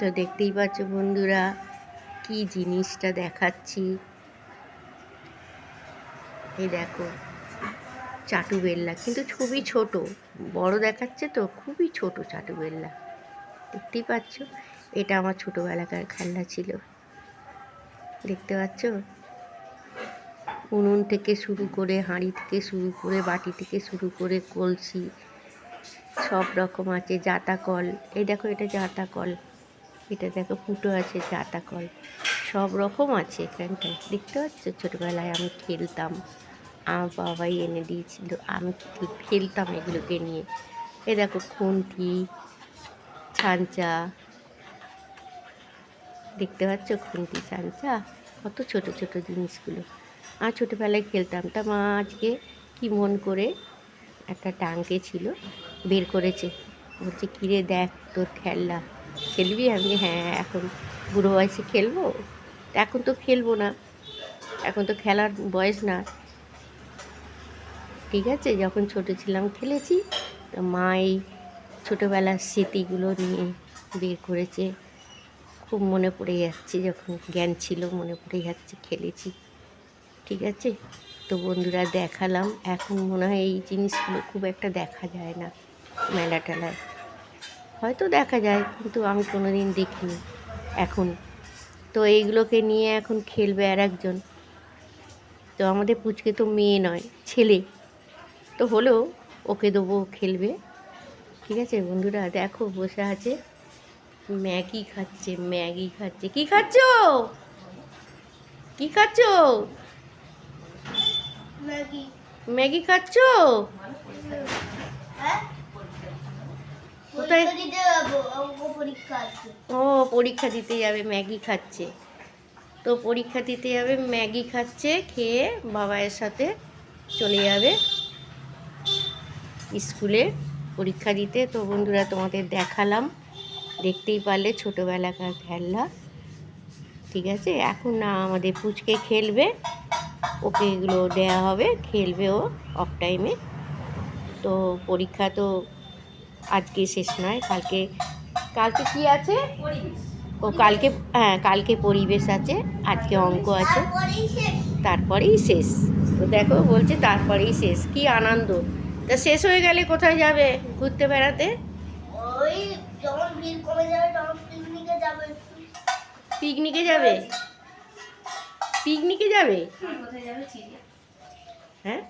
তো দেখতেই পাচ্ছ বন্ধুরা, কি জিনিসটা দেখাচ্ছি। এই দেখো, চাটু বেল্লা। কিন্তু খুবই ছোট, বড় দেখাচ্ছে তো, খুবই ছোট চাটু বেল্লা। দেখতেই পাচ্ছ, এটা আমার ছোটোবেলাকার খেলনা ছিল। দেখতে পাচ্ছ? উনুন থেকে শুরু করে, হাঁড়ি থেকে শুরু করে, বাটি থেকে শুরু করে, কলসি, সব রকম আছে জাতা কল এই দেখো, এটা জাতা কল এটা দেখো ফুটো আছে জাতা কল। সব রকম আছে এখানটায়। দেখতে পাচ্ছ? ছোটোবেলায় আমি খেলতাম। আমার বাবাই এনে দিয়েছিল। আমি খেলতাম এগুলোকে নিয়ে। এ দেখো, খুন্তি, ছাঞ্চা। দেখতে পাচ্ছ? খুন্তি, ছাঞ্চা। কত ছোট ছোট জিনিসগুলো। আর ছোটোবেলায় খেলতাম। তা মা আজকে কি মন করে একটা টাঙ্কে ছিল, বের করেছে। বলছে, কিরে দেখ তোর খেলনা। খেলবি? আমি হ্যাঁ এখন বুড়ো বয়সে খেলব? এখন তো খেলব না। এখন তো খেলার বয়স না। ঠিক আছে, যখন ছোট ছিলাম খেলেছি। মা এই ছোটোবেলার স্মৃতিগুলো নিয়ে বের করেছে। খুব মনে পড়ে যাচ্ছে, যখন জ্ঞান ছিল, মনে পড়ে যাচ্ছে, খেলেছি। ঠিক আছে? তো বন্ধুরা দেখালাম। এখন মনে হয় এই জিনিসগুলো খুব একটা দেখা যায় না মেলা টেলায়। হয়তো দেখা যায় কিন্তু আমি কোনো দিন দেখিনি। এখন তো এইগুলোকে নিয়ে এখন খেলবে আর একজন। তো আমাদের পুচকে তো মেয়ে নয় ছেলে। তো হলেও ওকে দেবো খেলবে। ঠিক আছে বন্ধুরা দেখো বসে আছে। ম্যাগি খাচ্ছে ম্যাগি খাচ্ছে। কি খাচ্ছ? কি খাচ্ছ? ম্যাগি। ম্যাগি খাচ্ছ হ্যাঁ কোথায়? ও পরীক্ষা দিতে যাবে ম্যাগি খাচ্ছে। তো পরীক্ষা দিতে যাবে ম্যাগি খাচ্ছে খেয়ে বাবায়ের সাথে চলে যাবে স্কুলে পরীক্ষা দিতে। তো বন্ধুরা তোমাদের দেখালাম। দেখতেই পারলে ছোটোবেলাকার খেলনা। ঠিক আছে? এখন না আমাদের পুচকে খেলবে। ওকে এগুলো দেওয়া হবে খেলবে ও অফ টাইমে তো পরীক্ষা তো আজকে শেষ নয় কালকে কালকে কি আছে? ও কালকে হ্যাঁ কালকে পরিবেশ আছে আজকে অঙ্ক আছে। তারপরেই শেষ। তো দেখো বলছে তারপরেই শেষ। কি আনন্দ। তা শেষ হয়ে গেলে কোথায় যাবে? ঘুরতে বেড়াতে? পিকনিকে যাবে পিকনিকে যাবে। হ্যাঁ?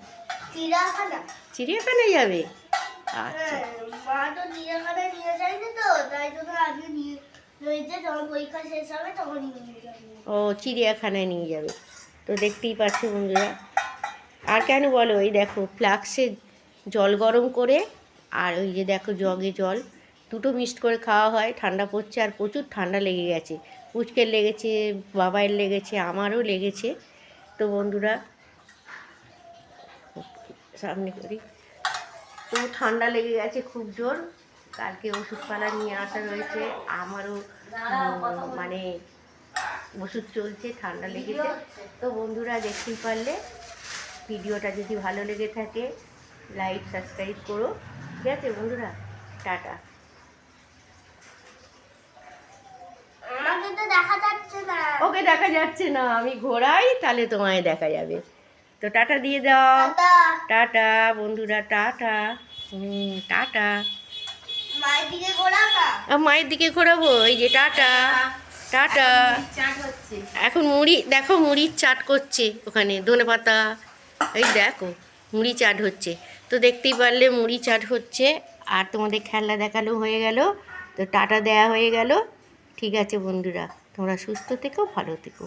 চিড়িয়াখানা। চিড়িয়াখানায় যাবে? আচ্ছা। হ্যাঁ, মা তো নিয়ে যায়নি তো তাই জন্য আগে নিয়ে ও চিড়িয়াখানায় নিয়ে যাবে। তো দেখতেই পাচ্ছি বন্ধুরা। আর কেন বলো ওই দেখো ফ্লাক্সে জল গরম করে আর ওই যে দেখো জগে জল দুটো মিক্সড করে খাওয়া হয় ঠান্ডা পড়ছে আর প্রচুর ঠান্ডা লেগে গেছে। পুচকের লেগেছে বাবাইয়ের লেগেছে আমারও লেগেছে। তো বন্ধুরা সামনে করি। তো ঠান্ডা লেগে গেছে খুব জোর। কালকে ওষুধপালা নিয়ে আসা রয়েছে। আমারও মানে ওষুধ চলছে ঠান্ডা লেগেছে। তো বন্ধুরা দেখতেই পারলে ভিডিওটা যদি ভালো লেগে থাকে লাইক সাবস্ক্রাইব করো। ঠিক আছে বন্ধুরা টাটা। ওকে দেখা যাচ্ছে না। আমি ঘোরাই তাহলে তোমায় দেখা যাবে। তো টাটা দিয়ে দাও। টাটা। বন্ধুরা টাটা। হুম টাটা। মায়ের দিকে ঘোরাও মায়ের দিকে ঘোরাবো? এই যে টাটা। টাটা। এখন মুড়ি দেখো মুড়ির চাট করছে ওখানে ধনে পাতা। এই দেখো মুড়ি চাট হচ্ছে। তো দেখতেই পারলে মুড়ি চাট হচ্ছে। আর তোমাদের খেলনা দেখানো হয়ে গেল। তো টাটা দেয়া হয়ে গেল। ঠিক আছে বন্ধুরা তোমরা সুস্থ থেকো ভালো থেকো।